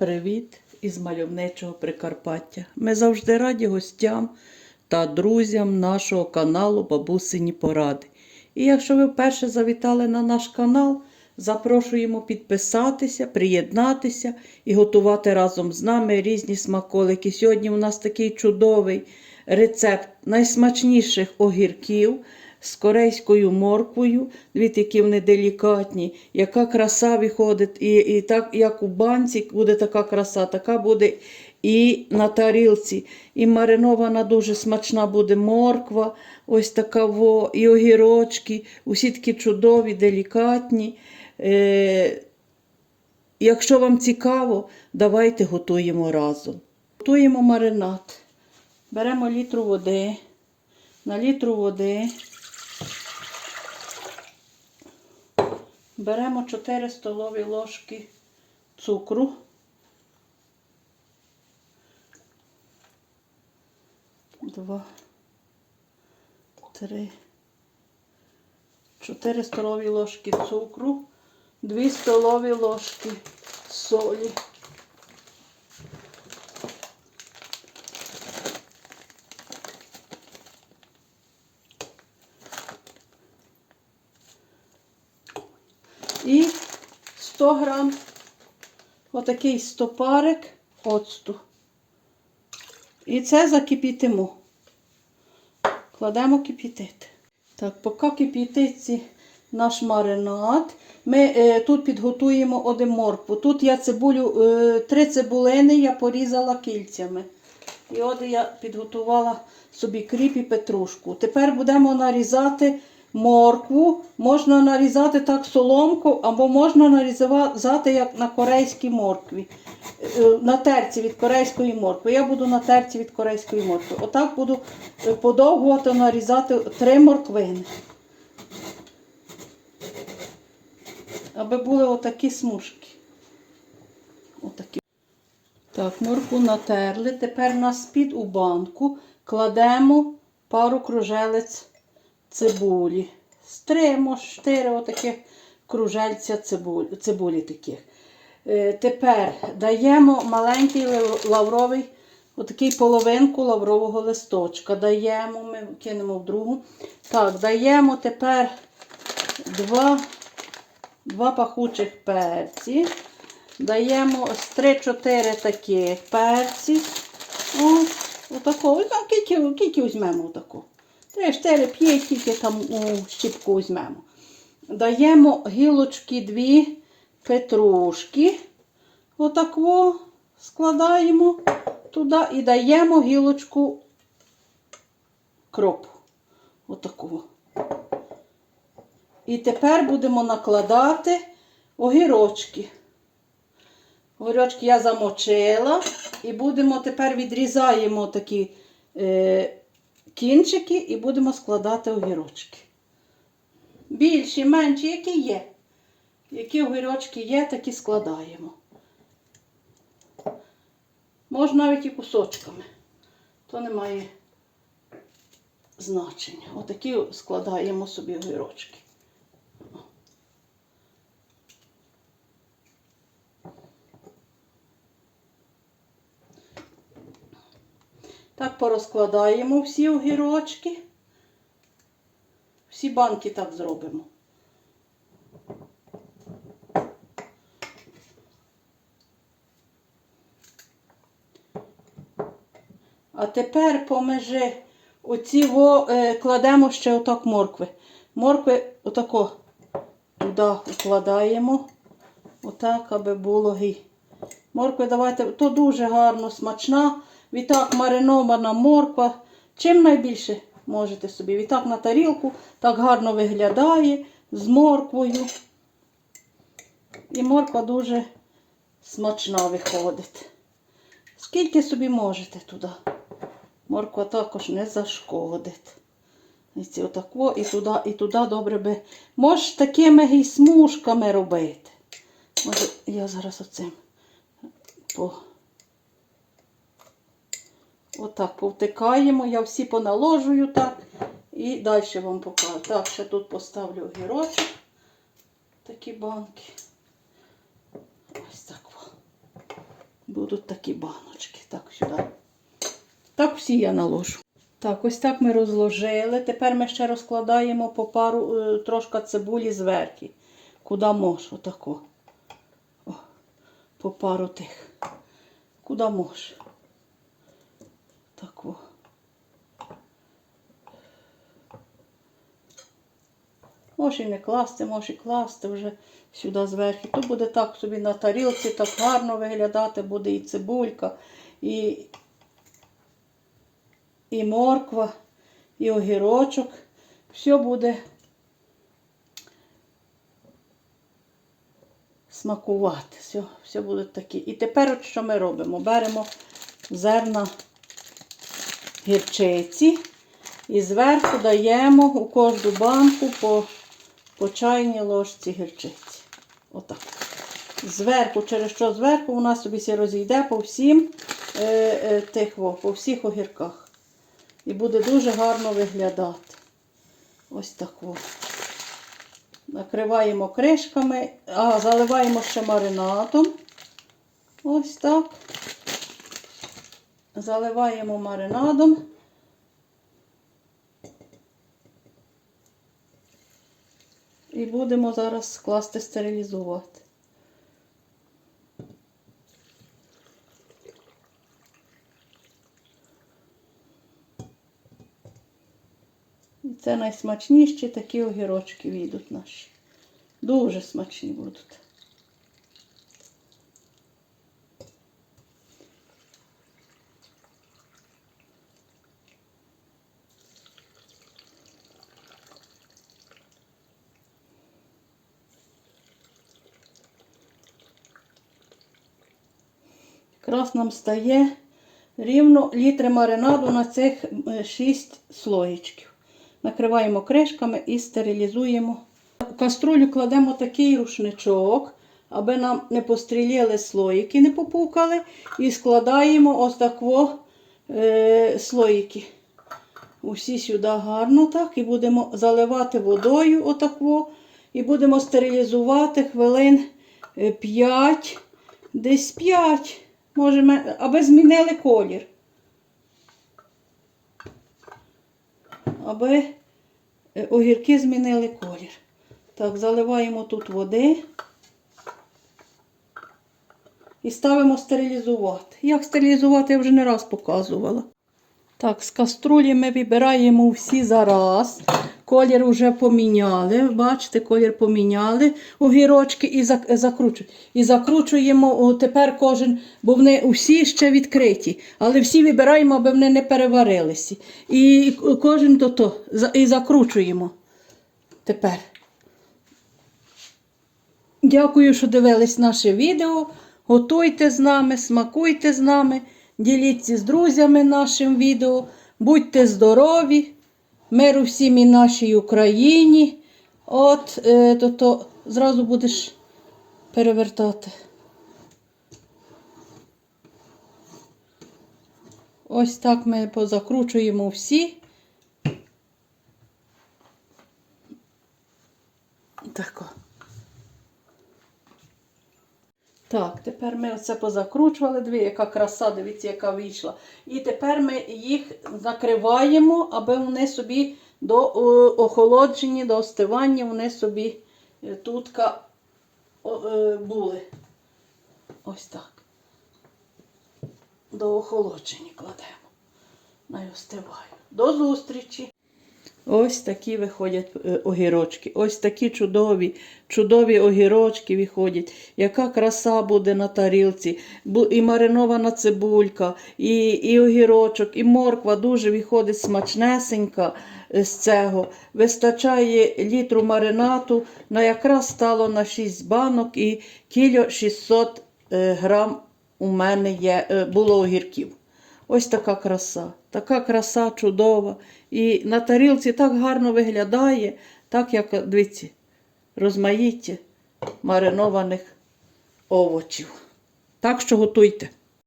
Привіт із мальовничого Прикарпаття. Ми завжди раді гостям та друзям нашого каналу Бабусині Поради. І якщо ви вперше завітали на наш канал, запрошуємо підписатися, приєднатися і готувати разом з нами різні смаколики. Сьогодні у нас такий чудовий рецепт найсмачніших огірків з корейською морквою. Дивіться, які вони делікатні, яка краса виходить. І, і так, як у банці буде така краса, така буде і на тарілці. І маринована дуже смачна буде морква, ось така во, і огірочки. Усі такі чудові, делікатні. Е, Якщо вам цікаво, давайте готуємо разом. Готуємо маринад. Беремо літру води. На літру води беремо 4 столові ложки цукру. Два, три, чотири столові ложки цукру, дві столові ложки солі. І 100 грам отакий стопарик оцту. І це закипітимо. Кладемо кипітити. Так, поки кипітиться наш маринад, ми е, тут підготуємо один моркву. Тут я цибулю, е, три цибулини я порізала кільцями. І от я підготувала собі кріп і петрушку. Тепер будемо нарізати моркву. Можна нарізати так соломку, або можна нарізати як на корейській моркві. Е, На терці від корейської моркви. Я буду на терці від корейської моркви. Отак буду е, подовгувати нарізати три морквини. Аби були отакі смужки. Отакі. Так, морку натерли. Тепер на спід у банку кладемо пару кружелець цибулі. Стримо, штири отаких кружельця цибулі, цибулі таких. Е, Тепер даємо маленький лавровий, отакий половинку лаврового листочка. Даємо, ми кинемо в другу. Так, даємо тепер два, два пахучих перці. Даємо ось 3-4 такі перці. Отако. Ну, Кільки, кільки візьмемо отаку. 3, 4, 5, тільки там у щіпку візьмемо. Даємо гілочки дві петрушки. Отако складаємо туди і даємо гілочку кропу. Отаку. І тепер будемо накладати огірочки. Огірочки я замочила. І будемо тепер відрізаємо такі е, кінчики і будемо складати огірочки. Більші, менші, які є. Які огірочки є, такі складаємо. Можна навіть і кусочками. То не має значення. Отакі складаємо собі огірочки. Так порозкладаємо всі огірочки. Всі банки так зробимо. А тепер по межі оці во, е, кладемо ще отак моркви. Моркви отако туди укладаємо. Отак, аби було гі. Моркви давайте, то дуже гарно, смачна. Відтак маринована морква. Чим найбільше можете собі. Відтак на тарілку так гарно виглядає з морквою. І морква дуже смачна виходить. Скільки собі можете туди. Морква також не зашкодить. І ці отако, і туди, і туди добре би. Можеш такими і робити. Може, я зараз оцим по. Отак повтикаємо, я всі поналожую так. І далі вам покажу. Так, ще тут поставлю огірочок. Такі банки. Ось так. Будуть такі баночки. Так, сюди. Так всі я наложу. Так, ось так ми розложили. Тепер ми ще розкладаємо по пару е, трошки цибулі зверху. Куди мож, отако. О, по пару тих. Куди мож. Може і не класти, може і класти вже сюди зверху. То буде так собі на тарілці, так гарно виглядати, буде і цибулька, і, і морква, і огірочок. Все буде смакувати. Все, все буде таке. І тепер от що ми робимо? Беремо зерна гірчиці і зверху даємо у кожну банку по, по чайній ложці гірчиці. Отак. Зверху, через що зверху нас собі все розійде по всім е, е, тих, во, по всіх огірках. І буде дуже гарно виглядати. Ось так. Во. Накриваємо кришками, а заливаємо ще маринадом. Ось так. Заливаємо маринадом. І будемо зараз класти стерилізувати. Це найсмачніші такі огірочки війдуть наші. Дуже смачні будуть. Якраз нам стає рівно літри маринаду на цих 6 слоєчків. Накриваємо кришками і стерилізуємо. У каструлю кладемо такий рушничок, аби нам не постріляли слоїки, не попукали. І складаємо ось тако е, слоїки. Усі сюди гарно так. І будемо заливати водою отако. І будемо стерилізувати хвилин 5, десь 5. Може, аби змінили колір. Аби е, огірки змінили колір. Так, заливаємо тут води і ставимо стерилізувати. Як стерилізувати, я вже не раз показувала. Так, з каструлі ми вибираємо всі зараз. Колір вже поміняли. Бачите, колір поміняли огірочки і закручуємо. І закручуємо тепер кожен, бо вони усі ще відкриті. Але всі вибираємо, аби вони не переварилися. І кожен до то і закручуємо тепер. Дякую, що дивились наше відео. Готуйте з нами, смакуйте з нами, діліться з друзями нашим відео. Будьте здорові, миру всім і нашій Україні. От, е, то, то зразу будеш перевертати. Ось так ми позакручуємо всі. Тако. Так, тепер ми оце позакручували. Дві, яка краса, дивіться, яка вийшла. І тепер ми їх закриваємо, аби вони собі до е, охолодження, до остивання вони собі е, тутка е, були. Ось так. До охолодження кладемо. Най остиваю. До зустрічі! Ось такі виходять е, огірочки. Ось такі чудові, чудові огірочки виходять. Яка краса буде на тарілці. І маринована цибулька, і, і огірочок, і морква дуже виходить смачнесенька е, з цього. Вистачає літру маринату, на якраз стало на 6 банок і кіло 600 е, грам у мене є, було огірків. Ось така краса. Така краса чудова. І на тарілці так гарно виглядає, так як, дивіться, розмаїття маринованих овочів. Так що готуйте.